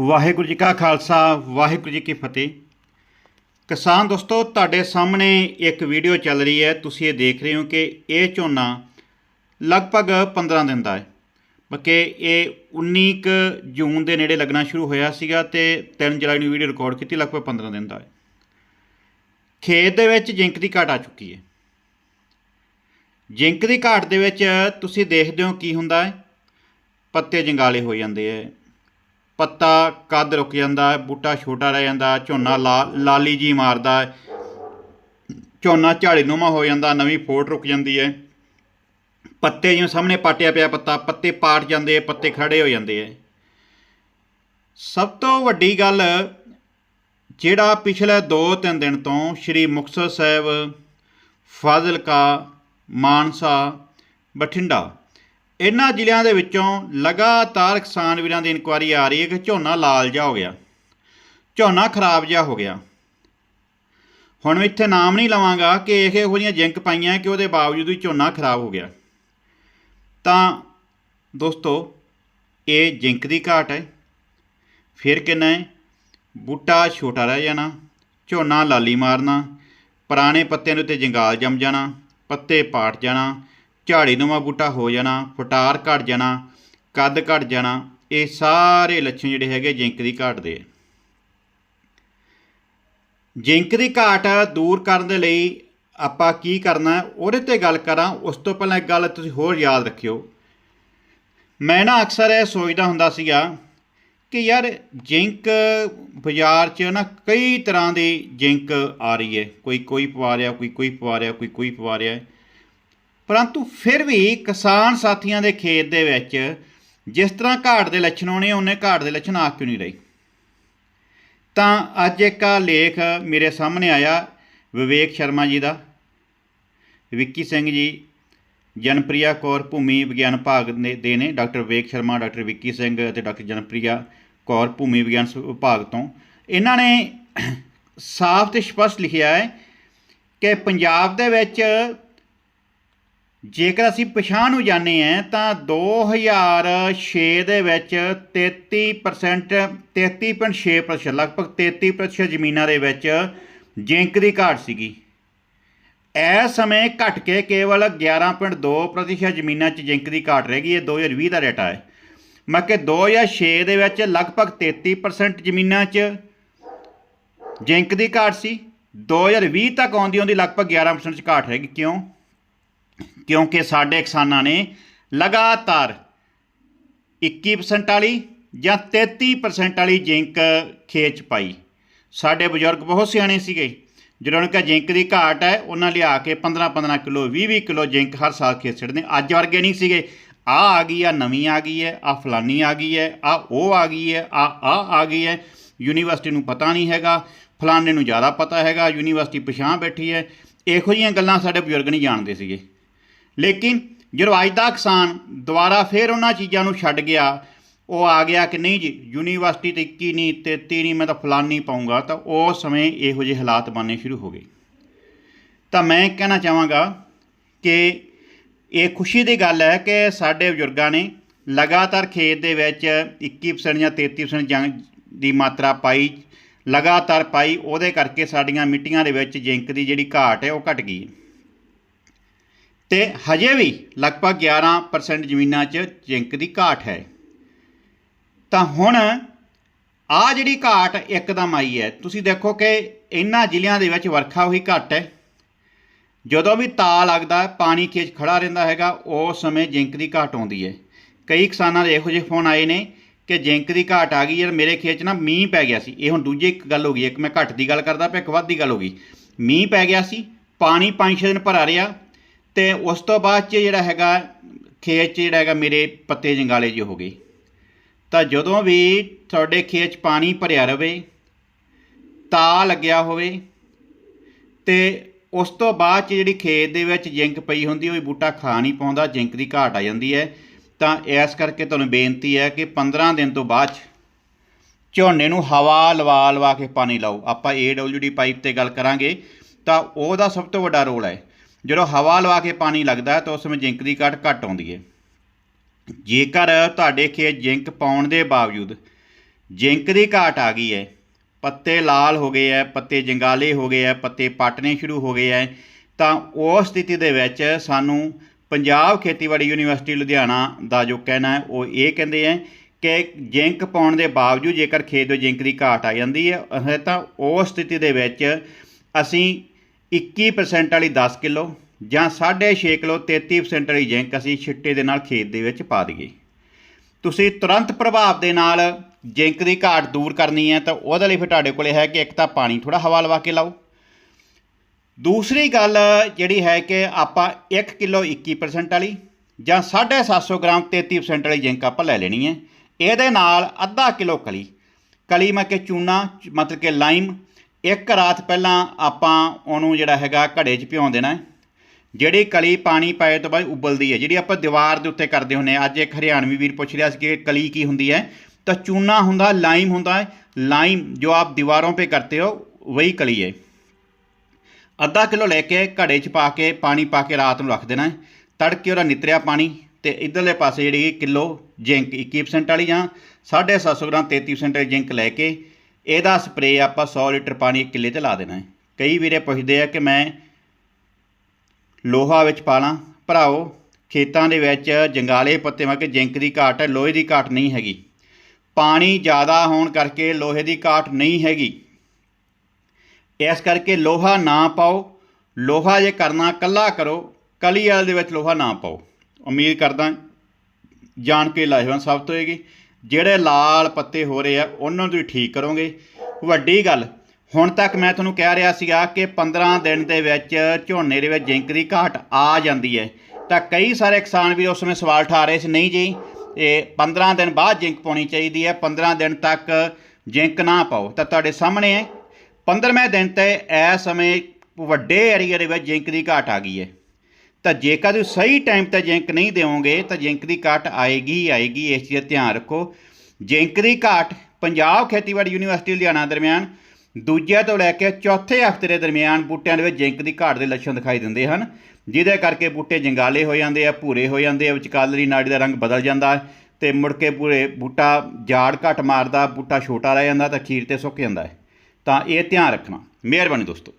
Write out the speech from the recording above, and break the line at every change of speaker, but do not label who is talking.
ਵਾਹਿਗੁਰੂ ਜੀ ਕਾ ਖਾਲਸਾ, ਵਾਹਿਗੁਰੂ ਜੀ ਕੀ ਫਤਿਹ। ਕਿਸਾਨ ਦੋਸਤੋ, ਤੁਹਾਡੇ ਸਾਹਮਣੇ ਇੱਕ ਵੀਡੀਓ ਚੱਲ ਰਹੀ ਹੈ। ਤੁਸੀਂ ਇਹ ਦੇਖ ਰਹੇ ਹੋ ਕਿ ਇਹ ਝੋਨਾ ਲਗਭਗ 15 ਦਿਨ ਦਾ ਹੈ। ਬਕੇ ਇਹ 19 ਕੁ ਜੂਨ ਦੇ ਨੇੜੇ ਲੱਗਣਾ ਸ਼ੁਰੂ ਹੋਇਆ ਸੀਗਾ ਤੇ 3 ਜੁਲਾਈ ਨੂੰ ਵੀਡੀਓ ਰਿਕਾਰਡ ਕੀਤੀ, ਲਗਭਗ 15 ਦਿਨ ਦਾ ਹੈ। ਖੇਤ ਦੇ ਵਿੱਚ ਜਿੰਕ ਦੀ ਘਾਟ ਆ ਚੁੱਕੀ ਹੈ। ਜਿੰਕ ਦੀ ਘਾਟ ਦੇ ਵਿੱਚ ਤੁਸੀਂ ਦੇਖਦੇ ਹੋ ਕੀ ਹੁੰਦਾ ਹੈ। ਪੱਤੇ ਜੰਗਾਲੇ ਹੋ ਜਾਂਦੇ ਹੈ। ਪੱਤਾ ਕੱਦ ਰੁਕ ਜਾਂਦਾ ਹੈ ਬੂਟਾ ਛੋਟਾ ਰਹਿ ਜਾਂਦਾ, ਝੋਨਾ ਲਾ- ਲਾਲੀ ਜੀ ਮਾਰਦਾ ਹੈ ਝੋਨਾ ਝਾੜੀਨੁਮਾ ਹੋ ਜਾਂਦਾ, ਨਵੀਂ ਫੋਟ ਰੁਕ ਜਾਂਦੀ ਹੈ। ਪੱਤੇ ਜਿਵੇਂ ਸਾਹਮਣੇ ਪਾਟਿਆ ਪਿਆ ਪੱਤਾ, ਪੱਤੇ ਪਾਟ ਜਾਂਦੇ, ਪੱਤੇ ਖੜੇ ਹੋ ਜਾਂਦੇ ਆ ਸਭ ਤੋਂ ਵੱਡੀ ਗੱਲ ਜਿਹੜਾ ਪਿਛਲੇ 2-3 ਦਿਨ ਤੋਂ ਸ਼੍ਰੀ ਮੁਕਤਸਰ ਸਾਹਿਬ, ਫਾਜ਼ਿਲਕਾ, ਮਾਨਸਾ, ਬਠਿੰਡਾ ਇਹਨਾਂ ਜ਼ਿਲ੍ਹਿਆਂ ਦੇ ਵਿੱਚੋਂ ਲਗਾਤਾਰ ਕਿਸਾਨ ਵੀਰਾਂ ਦੀ ਇਨਕੁਆਰੀ ਆ ਰਹੀ ਹੈ ਕਿ ਝੋਨਾ ਲਾਲ ਜਿਹਾ ਹੋ ਗਿਆ। ਝੋਨਾ ਖਰਾਬ ਜਿਹਾ ਹੋ ਗਿਆ। ਹੁਣ ਮੈਂ ਇੱਥੇ ਨਾਮ ਨਹੀਂ ਲਵਾਂਗਾ ਕਿ ਇਹ ਇਹੋ ਜਿਹੀਆਂ ਜਿੰਕ ਪਾਈਆਂ ਕਿ ਉਹਦੇ ਬਾਵਜੂਦ ਵੀ ਝੋਨਾ ਖਰਾਬ ਹੋ ਗਿਆ। ਤਾਂ ਦੋਸਤੋ, ਇਹ ਜਿੰਕ ਦੀ ਘਾਟ ਹੈ। ਫਿਰ ਕਿੰਨਾ ਹੈ? ਬੂਟਾ ਛੋਟਾ ਰਹਿ ਜਾਣਾ, ਝੋਨਾ ਲਾਲੀ ਮਾਰਨਾ, ਪੁਰਾਣੇ ਪੱਤਿਆਂ ਦੇ ਉੱਤੇ ਜੰਗਾਲ ਜੰਮ ਜਾਣਾ, ਪੱਤੇ ਪਾਟ ਜਾਣਾ ਝਾੜੀ ਨੂੰਮਾ ਬੂਟਾ ਹੋ ਜਾਣਾ, ਫਟਾਰ ਘਟ ਜਾਣਾ, ਕੱਦ ਘਟ ਜਾਣਾ, ਇਹ ਸਾਰੇ ਲੱਛਣ ਜਿਹੜੇ ਹੈਗੇ ਜਿੰਕ ਦੀ ਘਾਟ ਦੇ ਜਿੰਕ ਦੀ ਘਾਟ ਦੂਰ ਕਰਨ ਦੇ ਲਈ ਆਪਾਂ ਕੀ ਕਰਨਾ, ਉਹਦੇ ਤੇ ਗੱਲ ਕਰਾਂ, ਉਸ ਤੋਂ ਪਹਿਲਾਂ ਇੱਕ ਗੱਲ ਤੁਸੀਂ ਹੋਰ ਯਾਦ ਰੱਖਿਓ। ਮੈਂ ਨਾ ਅਕਸਰ ਇਹ ਸੋਚਦਾ ਹੁੰਦਾ ਸੀਗਾ ਕਿ ਯਾਰ ਜਿੰਕ ਬਾਜ਼ਾਰ 'ਚ ਨਾ ਕਈ ਤਰ੍ਹਾਂ ਦੀ ਜਿੰਕ ਆ ਰਹੀ ਹੈ। ਕੋਈ ਕੋਈ ਪਵਾ ਰਿਹਾ, ਕੋਈ ਕੋਈ ਪਵਾ ਰਿਹਾ, ਕੋਈ ਕੋਈ ਪਵਾ ਰਿਹਾ। ਪਰੰਤੂ ਫਿਰ ਵੀ ਕਿਸਾਨ ਸਾਥੀਆਂ ਦੇ ਖੇਤ ਦੇ ਵਿੱਚ ਜਿਸ ਤਰ੍ਹਾਂ ਘਾਟ ਦੇ ਲੱਛਣ ਹੋਣੇ ਉਹਨੇ ਘਾਟ ਦੇ ਲੱਛਣ ਆ ਕਿਉਂ ਨਹੀਂ ਰਹੀ? ਤਾਂ ਅੱਜ ਇੱਕ ਆਹ ਲੇਖ ਮੇਰੇ ਸਾਹਮਣੇ ਆਇਆ, ਵਿਵੇਕ ਸ਼ਰਮਾ ਜੀ ਦਾ, ਵਿੱਕੀ ਸਿੰਘ ਜੀ, ਜਨਪ੍ਰਿਆ ਕੌਰ ਭੂਮੀ ਵਿਗਿਆਨ ਵਿਭਾਗ ਨੇ, ਦੇ ਨੇ, ਡਾਕਟਰ ਵਿਵੇਕ ਸ਼ਰਮਾ, ਡਾਕਟਰ ਵਿੱਕੀ ਸਿੰਘ ਅਤੇ ਡਾਕਟਰ ਜਨਪ੍ਰਿਆ ਕੌਰ ਭੂਮੀ ਵਿਗਿਆਨ ਸ- ਵਿਭਾਗ ਤੋਂ। ਇਹਨਾਂ ਨੇ ਸਾਫ਼ ਤੇ ਸਪਸ਼ਟ ਲਿਖਿਆ ਹੈ ਕਿ ਪੰਜਾਬ ਦੇ ਵਿੱਚ ਜੇਕਰ ਅਸੀਂ ਪਛਾਣ ਨੂੰ ਜਾਣੇ ਆ ਤਾਂ 2006 ਦੇ ਵਿੱਚ 33% 33.6% ਲਗਭਗ 33% ਜ਼ਮੀਨਾਂ ਦੇ ਵਿੱਚ ਜਿੰਕ ਦੀ ਘਾਟ ਸੀਗੀ। ਇਸ ਸਮੇਂ ਘਟ ਕੇ ਕੇਵਲ 11.2% ਜ਼ਮੀਨਾਂ 'ਚ ਜਿੰਕ ਦੀ ਘਾਟ ਰਹਿ ਗਈ ਹੈ 2020 ਦਾ ਡਾਟਾ ਹੈ। ਮੈਂ ਕਿ 2006 ਦੇ ਵਿੱਚ ਲਗਭਗ 33% ਜ਼ਮੀਨਾਂ 'ਚ ਜਿੰਕ ਦੀ ਘਾਟ ਸੀ 2020 ਤੱਕ ਆਉਂਦੀ ਆਉਂਦੀ ਲਗਭਗ 11% 'ਚ ਘਾਟ ਰਹਿ ਗਈ। ਕਿਉਂ? ਕਿਉਂਕਿ ਸਾਡੇ ਕਿਸਾਨਾਂ ਨੇ ਲਗਾਤਾਰ 21% ਵਾਲੀ ਜਾਂ 33% ਵਾਲੀ ਜਿੰਕ ਖੇਤ 'ਚ ਪਾਈ। ਸਾਡੇ ਬਜ਼ੁਰਗ ਬਹੁਤ ਸਿਆਣੇ ਸੀਗੇ ਜਿਹਨਾਂ ਨੂੰ ਕਿ ਜਿੰਕ ਦੀ ਘਾਟ ਹੈ, ਉਹਨਾਂ ਲਿਆ ਕੇ 15-15 ਕਿਲੋ 20-20 ਕਿਲੋ ਜਿੰਕ ਹਰ ਸਾਲ ਖੇਤ ਛੱਡਦੇ ਅੱਜ ਵਰਗੇ ਨਹੀਂ ਸੀਗੇ। ਆ ਆ ਗਈ ਆ, ਨਵੀਂ ਆ ਗਈ ਹੈ, ਆ ਫਲਾਨੀ ਆ ਗਈ ਹੈ, ਆ ਉਹ ਆ ਗਈ ਹੈ, ਆ ਆ ਆ ਗਈ ਹੈ। ਯੂਨੀਵਰਸਿਟੀ ਨੂੰ ਪਤਾ ਨਹੀਂ ਹੈਗਾ, ਫਲਾਣੇ ਨੂੰ ਜ਼ਿਆਦਾ ਪਤਾ ਹੈਗਾ, ਯੂਨੀਵਰਸਿਟੀ ਪਛਾਣ ਬੈਠੀ ਹੈ। ਇਹੋ ਜਿਹੀਆਂ ਗੱਲਾਂ ਸਾਡੇ ਬਜ਼ੁਰਗ ਨਹੀਂ ਜਾਣਦੇ ਸੀਗੇ। ਲੇਕਿਨ ਜਦੋਂ ਅੱਜ ਦਾ ਕਿਸਾਨ ਦੁਬਾਰਾ ਫੇਰ ਉਹਨਾਂ ਚੀਜ਼ਾਂ ਨੂੰ ਛੱਡ ਗਿਆ, ਉਹ ਆ ਗਿਆ ਕਿ ਨਹੀਂ ਜੀ, ਯੂਨੀਵਰਸਿਟੀ ਤੇ 21 ਨਹੀਂ 33 ਨਹੀਂ ਮੈਂ ਤਾਂ ਫਲਾਨੀ ਪਾਉਂਗਾ ਤਾਂ ਉਸ ਸਮੇਂ ਇਹੋ ਜਿਹੇ ਹਾਲਾਤ ਬਣਨੇ ਸ਼ੁਰੂ ਹੋ ਗਏ। ਤਾਂ ਮੈਂ ਕਹਿਣਾ ਚਾਹਾਂਗਾ ਕਿ ਇਹ ਖੁਸ਼ੀ ਦੀ ਗੱਲ ਹੈ ਕਿ ਸਾਡੇ ਬਜ਼ੁਰਗਾਂ ਨੇ ਲਗਾਤਾਰ ਖੇਤ ਦੇ ਵਿੱਚ 21% ਜਾਂ 33% ਜੰਗ ਦੀ ਮਾਤਰਾ ਪਾਈ, ਲਗਾਤਾਰ ਪਾਈ, ਉਹਦੇ ਕਰਕੇ ਸਾਡੀਆਂ ਮਿੱਟੀਆਂ ਦੇ ਵਿੱਚ ਜਿੰਕ ਦੀ ਜਿਹੜੀ ਘਾਟ ਹੈ, ਉਹ ਘਟ ਗਈ। ਹੈ ਤੇ ਹਜੇ ਵੀ ਲਗਭਗ 11% ਜ਼ਮੀਨਾਂ 'ਚ ਜਿੰਕ ਦੀ ਘਾਟ ਹੈ। ਤਾਂ ਹੁਣ ਆ ਜਿਹੜੀ ਘਾਟ ਇੱਕਦਮ ਆਈ ਹੈ, ਤੁਸੀਂ ਦੇਖੋ ਕਿ ਇਹਨਾਂ ਜ਼ਿਲ੍ਹਿਆਂ ਦੇ ਵਿੱਚ ਵਰਖਾ ਹੋਈ ਘੱਟ ਹੈ। ਜਦੋਂ ਵੀ ਤਾ ਲੱਗਦਾ, ਪਾਣੀ ਖੇਚ ਖੜਾ ਰਹਿੰਦਾ ਹੈਗਾ ਉਸ ਸਮੇਂ ਜਿੰਕ ਦੀ ਘਾਟ ਆਉਂਦੀ ਹੈ। ਕਈ ਕਿਸਾਨਾਂ ਦੇ ਇਹੋ ਜਿਹੇ ਫੋਨ ਆਏ ਨੇ ਕਿ ਜਿੰਕ ਦੀ ਘਾਟ ਆ ਗਈ, ਯਾਰ ਮੇਰੇ ਖੇਤ 'ਚ ਨਾ ਮੀਂਹ ਪੈ ਗਿਆ ਸੀ। ਇਹ ਹੁਣ ਦੂਜੀ ਇੱਕ ਗੱਲ ਹੋ ਗਈ, ਇੱਕ ਮੈਂ ਘੱਟ ਦੀ ਗੱਲ ਕਰਦਾ, ਪਿਆ ਇੱਕ ਵੱਧ ਦੀ ਗੱਲ ਹੋ ਗਈ। ਮੀਂਹ ਪੈ ਗਿਆ ਸੀ, ਪਾਣੀ ਪੰਜ ਛੇ ਦਿਨ ਭਰਾ ਰਿਹਾ ਤੇ ਉਸ ਤੋਂ ਬਾਅਦ 'ਚ ਜਿਹੜਾ ਹੈਗਾ, ਖੇਤ 'ਚ ਜਿਹੜਾ ਹੈਗਾ ਮੇਰੇ ਪੱਤੇ ਜੰਗਾਲੇ ਜਿਹੇ ਹੋ ਗਏ ਤਾਂ ਜਦੋਂ ਵੀ ਤੁਹਾਡੇ ਖੇਤ 'ਚ ਪਾਣੀ ਭਰਿਆ ਰਵੇ ਤਾ ਲੱਗਿਆ ਹੋਵੇ, ਤੇ ਉਸ ਤੋਂ ਬਾਅਦ 'ਚ ਜਿਹੜੀ ਖੇਤ ਦੇ ਵਿੱਚ ਜਿੰਕ ਪਈ ਹੁੰਦੀ, ਉਹ ਬੂਟਾ ਖਾ ਨਹੀਂ ਪਾਉਂਦਾ, ਜਿੰਕ ਦੀ ਘਾਟ ਆ ਜਾਂਦੀ ਹੈ। ਤਾਂ ਇਸ ਕਰਕੇ ਤੁਹਾਨੂੰ ਬੇਨਤੀ ਹੈ ਕਿ 15 ਦਿਨ ਤੋਂ ਬਾਅਦ 'ਚ ਝੋਨੇ ਨੂੰ ਹਵਾ ਲਵਾ ਲਵਾ ਕੇ ਪਾਣੀ ਲਾਓ। ਆਪਾਂ ਏਡਬਲਯੂਡੀ ਪਾਈਪ ਤੇ ਗੱਲ ਕਰਾਂਗੇ, ਤਾਂ ਉਹਦਾ ਸਭ ਤੋਂ ਵੱਡਾ ਰੋਲ ਹੈ। ਜਦੋਂ ਹਵਾ ਲਵਾ ਕੇ ਪਾਣੀ ਲੱਗਦਾ ਤਾਂ ਉਸ ਸਮੇਂ ਜਿੰਕ ਦੀ ਘਾਟ ਘੱਟ ਆਉਂਦੀ ਹੈ। ਜੇਕਰ ਤੁਹਾਡੇ ਖੇਤ ਜਿੰਕ ਪਾਉਣ ਦੇ ਬਾਵਜੂਦ ਜਿੰਕ ਦੀ ਘਾਟ ਆ ਗਈ ਹੈ, ਪੱਤੇ ਲਾਲ ਹੋ ਗਏ ਹੈ, ਪੱਤੇ ਜੰਗਾਲੇ ਹੋ ਗਏ ਹੈ, ਪੱਤੇ ਪਾਟਣੇ ਸ਼ੁਰੂ ਹੋ ਗਏ ਹੈ, ਤਾਂ ਉਸ ਸਥਿਤੀ ਦੇ ਵਿੱਚ ਸਾਨੂੰ ਪੰਜਾਬ ਖੇਤੀਬਾੜੀ ਯੂਨੀਵਰਸਿਟੀ ਲੁਧਿਆਣਾ ਦਾ ਜੋ ਕਹਿਣਾ ਹੈ, ਉਹ ਇਹ ਕਹਿੰਦੇ ਹੈ ਕਿ ਜਿੰਕ ਪਾਉਣ ਦੇ ਬਾਵਜੂਦ ਜੇਕਰ ਖੇਤ ਵਿੱਚ ਜਿੰਕ ਦੀ ਘਾਟ ਆ ਜਾਂਦੀ ਹੈ ਤਾਂ ਉਸ ਸਥਿਤੀ ਦੇ ਵਿੱਚ ਅਸੀਂ 21% ਵਾਲੀ 10 ਕਿਲੋ ਜਾਂ 6.5 ਕਿਲੋ 33% ਵਾਲੀ ਜਿੰਕ ਅਸੀਂ ਛਿੱਟੇ ਦੇ ਨਾਲ ਖੇਤ ਦੇ ਵਿੱਚ ਪਾ ਦਈਏ। ਤੁਸੀਂ ਤੁਰੰਤ ਪ੍ਰਭਾਵ ਦੇ ਨਾਲ ਜਿੰਕ ਦੀ ਘਾਟ ਦੂਰ ਕਰਨੀ ਹੈ ਤਾਂ ਉਹਦੇ ਲਈ ਫਿਰ ਤੁਹਾਡੇ ਕੋਲੇ ਹੈ ਕਿ ਇੱਕ ਤਾਂ ਪਾਣੀ ਥੋੜਾ ਹਵਾ ਲਵਾ ਕੇ ਲਾਓ। ਦੂਸਰੀ ਗੱਲ ਜਿਹੜੀ ਹੈ ਕਿ ਆਪਾਂ 1 ਕਿਲੋ 21% ਵਾਲੀ ਜਾਂ 750 ਗ੍ਰਾਮ 33% ਵਾਲੀ ਜਿੰਕ ਆਪਾਂ ਲੈ ਲੈਣੀ ਹੈ। ਇਹਦੇ ਨਾਲ ਅੱਧਾ ਕਿਲੋ ਕਲੀ। ਕਲੀ ਮੈਂ ਕਿ ਚੂਨਾ, ਮਤਲਬ ਕਿ ਲਾਈਮ ਇੱਕ ਰਾਤ ਪਹਿਲਾਂ ਆਪਾਂ ਉਹਨੂੰ ਜਿਹੜਾ ਹੈਗਾ ਘੜੇ 'ਚ ਭਿਉਂ ਦੇਣਾ ਜਿਹੜੀ ਕਲੀ ਪਾਣੀ ਪਾਏ ਤੋਂ ਬਾਅਦ ਉਬਲਦੀ ਹੈ, ਜਿਹੜੀ ਆਪਾਂ ਦੀਵਾਰ ਦੇ ਉੱਤੇ ਕਰਦੇ ਹੁੰਨੇ ਆ ਅੱਜ ਇੱਕ ਹਰਿਆਣਵੀ ਵੀਰ ਪੁੱਛ ਰਿਹਾ ਸੀ ਕਿ ਕਲੀ ਕੀ ਹੁੰਦੀ ਹੈ, ਤਾਂ ਚੂਨਾ ਹੁੰਦਾ, ਲਾਈਮ ਹੁੰਦਾ ਲਾਈਮ ਜੋ ਆਪ ਦੀਵਾਰੋਂ 'ਤੇ ਕਰਤੇ ਹੋ, ਵਹੀ ਕਲੀ ਹੈ। ਅੱਧਾ ਕਿਲੋ ਲੈ ਕੇ ਘੜੇ 'ਚ ਪਾ ਕੇ, ਪਾਣੀ ਪਾ ਕੇ ਰਾਤ ਨੂੰ ਰੱਖ ਦੇਣਾ ਤੜਕੇ ਉਹਦਾ ਨਿਤਰਿਆ ਪਾਣੀ ਤੇ ਇਧਰਲੇ ਪਾਸੇ ਜਿਹੜੀ ਕਿਲੋ ਜ਼ਿੰਕ 21% ਵਾਲੀ ਜਾਂ 7.5 ਗ੍ਰਾਮ 33% ਜਿੰਕ ਲੈ ਕੇ ਇਹਦਾ ਸਪਰੇਅ ਆਪਾਂ 100 ਲੀਟਰ ਪਾਣੀ ਇੱਕ ਕਿੱਲੇ ਤੇ ਲਾ ਦੇਣਾ ਹੈ। ਕਈ ਵੀਰੇ ਪੁੱਛਦੇ ਆ ਕਿ ਮੈਂ ਲੋਹਾ ਵਿੱਚ ਪਾ ਪਾਲਾਂ। ਭਰਾਓ, ਖੇਤਾਂ ਦੇ ਵਿੱਚ ਜੰਗਾਲੇ ਪੱਤੇ ਮਾ ਕਿ ਜਿੰਕ ਦੀ ਘਾਟ ਹੈ, ਲੋਹੇ ਦੀ ਘਾਟ ਨਹੀਂ ਹੈਗੀ। ਪਾਣੀ ਜ਼ਿਆਦਾ ਹੋਣ ਕਰਕੇ ਲੋਹੇ ਦੀ ਘਾਟ ਨਹੀਂ ਹੈਗੀ। ਇਸ ਕਰਕੇ ਲੋਹਾ ਨਾ ਪਾਓ। ਲੋਹਾ ਜੇ ਕਰਨਾ ਕੱਲਾ ਕਰੋ, ਕਲੀ ਵਾਲੇ ਦੇ ਵਿੱਚ ਲੋਹਾ ਨਾ ਪਾਓ। ਉਮੀਦ ਕਰਦਾ ਜਾਣ ਕੇ ਲਾਹੇਵੰਦ ਸਾਬਤ ਹੋਏਗੀ। ਜਿਹੜੇ ਲਾਲ ਪੱਤੇ ਹੋ ਰਹੇ ਆ, ਉਹਨਾਂ ਨੂੰ ਤੁਸੀਂ ਠੀਕ ਕਰੋਗੇ। ਵੱਡੀ ਗੱਲ, ਹੁਣ ਤੱਕ ਮੈਂ ਤੁਹਾਨੂੰ ਕਹਿ ਰਿਹਾ ਸੀਗਾ ਕਿ 15 ਦਿਨ ਦੇ ਵਿੱਚ, ਝੋਨੇ ਦੇ ਵਿੱਚ ਜਿੰਕ ਦੀ ਘਾਟ ਆ ਜਾਂਦੀ ਹੈ। ਤਾਂ ਕਈ ਸਾਰੇ ਕਿਸਾਨ ਵੀ ਉਸ ਸਮੇਂ ਸਵਾਲ ਉਠਾ ਰਹੇ ਸੀ, ਨਹੀਂ ਜੀ, ਇਹ 15 ਦਿਨ ਬਾਅਦ ਜਿੰਕ ਪਾਉਣੀ ਚਾਹੀਦੀ ਹੈ 15 ਦਿਨ ਤੱਕ ਜਿੰਕ ਨਾ ਪਾਓ। ਤਾਂ ਤੁਹਾਡੇ ਸਾਹਮਣੇ ਹੈ 15ਵੇਂ ਦਿਨ ਤੇ ਇਸ ਸਮੇਂ ਵੱਡੇ ਏਰੀਆ ਦੇ ਵਿੱਚ ਜਿੰਕ ਦੀ ਘਾਟ ਆ ਗਈ ਹੈ। ਤਾਂ ਜੇਕਰ ਤੁਸੀਂ ਸਹੀ ਟਾਈਮ ਤੇ ਜਿੰਕ ਨਹੀਂ ਦਿਓਗੇ, ਤਾਂ ਜਿੰਕ ਦੀ ਘਾਟ ਆਏਗੀ ਹੀ ਆਏਗੀ, ਇਸ ਚੀਜ਼ ਦਾ ਧਿਆਨ ਰੱਖੋ। ਜਿੰਕ ਦੀ ਘਾਟ ਪੰਜਾਬ ਖੇਤੀਬਾੜੀ ਯੂਨੀਵਰਸਿਟੀ ਲੁਧਿਆਣਾ ਦਰਮਿਆਨ ਦੂਜੇ ਤੋਂ ਲੈ ਕੇ ਚੌਥੇ ਹਫ਼ਤੇ ਦੇ ਦਰਮਿਆਨ ਬੂਟਿਆਂ ਦੇ ਵਿੱਚ ਜਿੰਕ ਦੀ ਘਾਟ ਦੇ ਲੱਛਣ ਦਿਖਾਈ ਦਿੰਦੇ ਹਨ। ਜਿਹਦੇ ਕਰਕੇ ਬੂਟੇ ਜੰਗਾਲੇ ਹੋ ਜਾਂਦੇ ਆ, ਭੂਰੇ ਹੋ ਜਾਂਦੇ ਆ ਵਿਚਕਾਲਰੀ ਨਾੜੀ ਦਾ ਰੰਗ ਬਦਲ ਜਾਂਦਾ ਹੈ ਤੇ ਮੁੜ ਕੇ ਪੂਰੇ ਬੂਟਾ ਜਾੜ ਘੱਟ ਮਾਰਦਾ, ਬੂਟਾ ਛੋਟਾ ਰਹਿ ਜਾਂਦਾ ਤਾਂ ਖੀਰ ਤੇ ਸੁੱਕ ਜਾਂਦਾ ਹੈ। ਤਾਂ ਇਹ ਧਿਆਨ ਰੱਖਣਾ। ਮਿਹਰਬਾਨੀ ਦੋਸਤੋ।